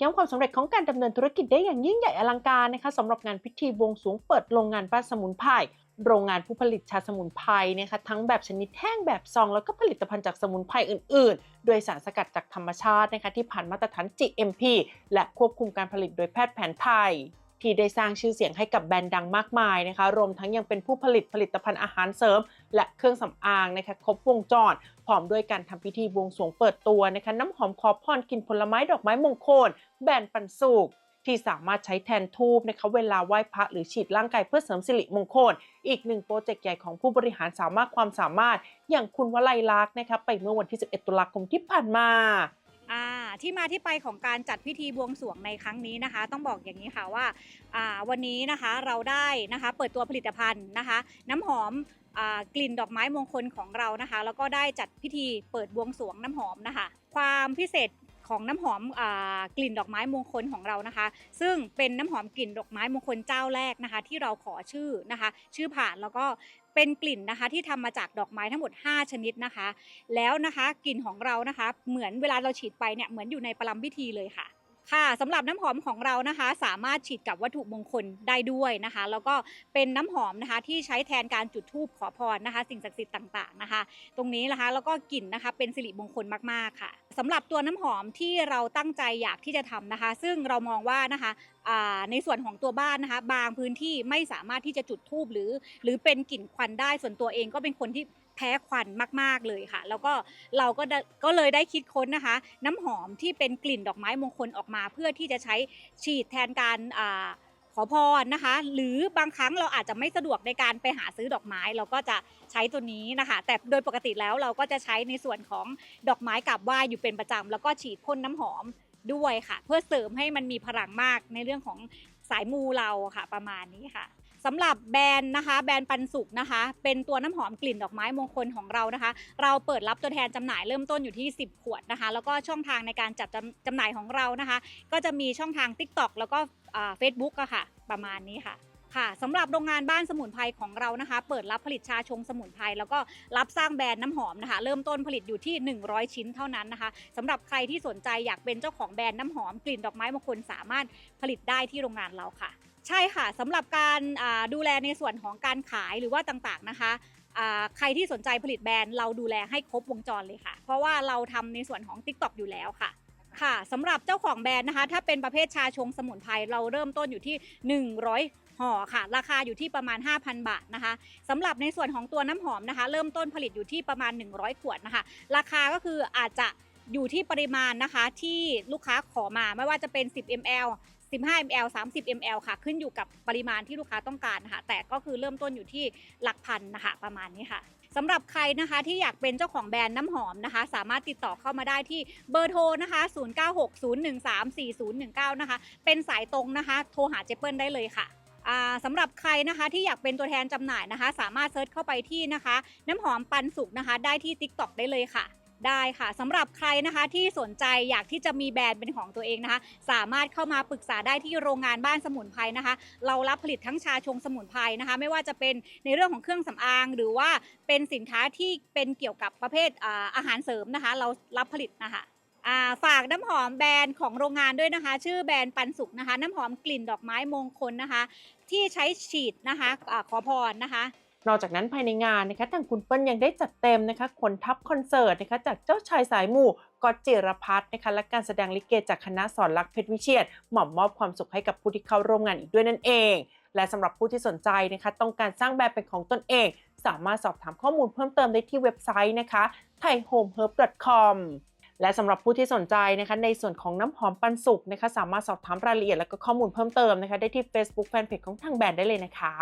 ย้ำความสำเร็จของการดำเนินธุรกิจได้อย่างยิ่งใหญ่อลังการนะคะสำหรับงานพิธีบวงสรวงเปิดโรงงานบ้านสมุนไพรโรงงานผู้ผลิตชาสมุนไพรนะคะทั้งแบบชนิดแห้งแบบซอง แล้วก็ผลิตภัณฑ์จากสมุนไพรอื่นๆ โดยสารสกัดจากธรรมชาตินะคะที่ผ่านมาตรฐาน GMP และควบคุมการผลิตโดยแพทย์แผนไทย ที่ได้สร้างชื่อเสียงให้กับแบรนด์ดังมากมายนะคะ รวมทั้งยังเป็นผู้ผลิตผลิตภัณฑ์อาหารเสริม และเครื่องสำอางนะคะครบวงจร พร้อมด้วยการทำพิธีบวงสรวงเปิดตัวนะคะน้ำหอมขอพรกินผลไม้ดอกไม้มงคล แบรนด์ปันสุกที่สามารถใช้แทนทูบนะคะเวลาไหว้พระหรือฉีดร่างกายเพื่อเสริมสิริมงคล อีกหนึ่งโปรเจกต์ใหญ่ของผู้บริหารสามารถความสามารถ อย่างคุณวลัยลักษณ์นะคะไปเมื่อวันที่ 11 ตุลาคมที่ผ่านมา ที่มาที่ไปของการจัดพิธีบวงสรวงในครั้งนี้นะคะ ต้องบอกอย่างนี้ค่ะว่าาวันนี้นะคะเราได้นะคะเปิดตัวผลิตภัณฑ์นะคะ น้ำหอมกลิ่นดอกไม้มงคลของเรานะคะ แล้วก็ได้จัดพิธีเปิดบวงสรวงน้ำหอมนะคะ ความพิเศษของน้ำหอมอกลิ่นดอกไม้มงคลของเรานะคะ ซึ่งเป็นน้ำหอมกลิ่นดอกไม้มงคลเจ้าแรกนะคะ ที่เราขอชื่อนะคะ ชื่อผ่านแล้วก็ เป็นกลิ่นนะคะที่ทำมาจากดอกไม้ทั้งหมด 5 ชนิดนะคะ แล้วนะคะกลิ่นของเรานะคะ เหมือนเวลาเราฉีดไปเนี่ยเหมือนอยู่ในประลัมพิธีเลยค่ะ ค่ะสำหรับน้ำหอมของเรานะคะ สามารถฉีดกับวัตถุมงคลได้ด้วยนะคะ แล้วก็เป็นน้ำหอมนะคะ ที่ใช้แทนการจุดธูปขอพรนะคะ สิ่งศักดิ์สิทธิ์ต่างๆนะคะ ตรงนี้นะคะแล้วก็กลิ่นนะคะ เป็นสิริมงคลมากๆค่ะสำหรับตัวน้ำหอมที่เราตั้งใจอยากที่จะทำนะคะ ซึ่งเรามองว่านะคะในส่วนของตัวบ้านนะคะ บางพื้นที่ไม่สามารถที่จะจุดธูปหรือ หรือเป็นกลิ่นควันได้ส่วนตัวเองก็เป็นคนที่ แพ้ควันมาก ๆเลยค่ะ แล้วก็เราก็ได้ก็เลยได้คิดค้นนะคะ น้ำหอมที่เป็นกลิ่นดอกไม้มงคลออกมาเพื่อที่จะใช้ฉีดแทนการอ่าขอพรนะคะ หรือบางครั้งเราอาจจะไม่สะดวกในการไปหาซื้อดอกไม้ เราก็จะใช้ตัวนี้นะคะ แต่โดยปกติแล้วเราก็จะใช้ในส่วนของดอกไม้กราบไหว้อยู่เป็นประจำแล้วก็ฉีดพ่นน้ำหอมด้วยค่ะ เพื่อเสริมให้มันมีพลังมากในเรื่องของสายมูเราค่ะ ประมาณนี้ค่ะ สำหรับแบรนด์นะคะ แบรนด์ปันสุกนะคะ เป็นตัวน้ำหอมกลิ่นดอกไม้มงคลของเรานะคะ เราเปิดรับตัวแทนจำหน่ายเริ่มต้นอยู่ที่ 10 ขวดนะคะ แล้วก็ช่องทางในการจัดจำจำหน่ายของเรานะคะ ก็จะมีช่องทาง TikTok แล้วก็เฟซบุ๊กอะค่ะ ประมาณนี้ค่ะค่ะสำหรับโรงงานบ้านสมุนไพรของเรานะคะ เปิดรับผลิตชาชงสมุนไพรแล้วก็รับสร้างแบรนด์น้ำหอมนะคะ เริ่มต้นผลิตอยู่ที่ 100 ชิ้นเท่านั้นนะคะสำหรับใครที่สนใจอยากเป็นเจ้าของแบรนด์น้ำหอมกลิ่นดอกไม้มงคลสามารถผลิตได้ที่โรงงานเราค่ะ ใช่ค่ะสำหรับการดูแลในส่วนของการขายหรือว่าต่างๆนะคะใครที่สนใจผลิตแบรนด์เราดูแลให้ครบวงจรเลยค่ะ เพราะว่าเราทำในส่วนของ TikTok อยู่แล้วค่ะค่ะสำหรับเจ้าของแบรนด์นะคะ ถ้าเป็นประเภทชาชงสมุนไพรเราเริ่มต้นอยู่ที่ 100ห่อค่ะ ราคาอยู่ที่ประมาณ 5,000 บาทนะคะสำหรับในส่วนของตัวน้ำหอมนะคะ เริ่มต้นผลิตอยู่ที่ประมาณ 100 ขวดนะคะ ราคาก็คืออาจจะอยู่ที่ปริมาณนะคะที่ลูกค้าขอมาไม่ว่าจะเป็น 10 ml 15 ml 30 ml ค่ะ ขึ้นอยู่กับปริมาณที่ลูกค้าต้องการนะคะแต่ก็คือเริ่มต้นอยู่ที่หลักพันนะคะประมาณนี้ค่ะสำหรับใครนะคะที่อยากเป็นเจ้าของแบรนด์น้ำหอมนะคะ สามารถติดต่อเข้ามาได้ที่เบอร์โทรนะคะ 0960134019 นะคะ เป็นสายตรงนะคะ โทรหาเจเปิลได้เลยค่ะอ่าสำหรับใครนะคะที่อยากเป็นตัวแทนจำหน่ายนะคะ สามารถเซิร์ชเข้าไปที่นะคะ น้ำหอมปันสุกนะคะ ได้ที่ TikTok ได้เลยค่ะ ได้ค่ะสำหรับใครนะคะที่สนใจอยากที่จะมีแบรนด์เป็นของตัวเองนะคะ สามารถเข้ามาปรึกษาได้ที่โรงงานบ้านสมุนไพรนะคะ เรารับผลิตทั้งชาชงสมุนไพรนะคะ ไม่ว่าจะเป็นในเรื่องของเครื่องสำอาง หรือว่าเป็นสินค้าที่เป็นเกี่ยวกับประเภทอาหารเสริมนะคะ เรารับผลิตนะคะฝากน้ำหอมแบรนด์ของโรงงานด้วยนะคะ ชื่อแบรนด์ปันสุกนะคะ น้ำหอมกลิ่นดอกไม้มงคลนะคะ ที่ใช้ฉีดนะคะอขอพรนะคะ นอกจากนั้นภายในงานนะคะทางคุณเปิ้ลยังได้จัดเต็มนะคะขนทัพคอนเสิร์ตนะคะจากเจ้าชายสายหมู่กอตจิรพัฒน์นะคะและการแสดงลิเกจากคณะสอนรักเพชรวิเชียรหม่อมมอบความสุขให้กับผู้ที่เข้าร่วมงานอีกด้วยนั่นเอง และสำหรับผู้ที่สนใจนะคะต้องการสร้างแบรนด์เป็นของตนเอง สามารถสอบถามข้อมูลเพิ่มเติมได้ที่เว็บไซต์นะคะ thaihomeherb.com และสำหรับผู้ที่สนใจนะคะในส่วนของน้ำหอมปันสุกนะคะสามารถสอบถามรายละเอียดและก็ข้อมูลเพิ่มเติมนะคะได้ที่ Facebook Fanpage ของทางแบรนด์ได้เลยนะคะ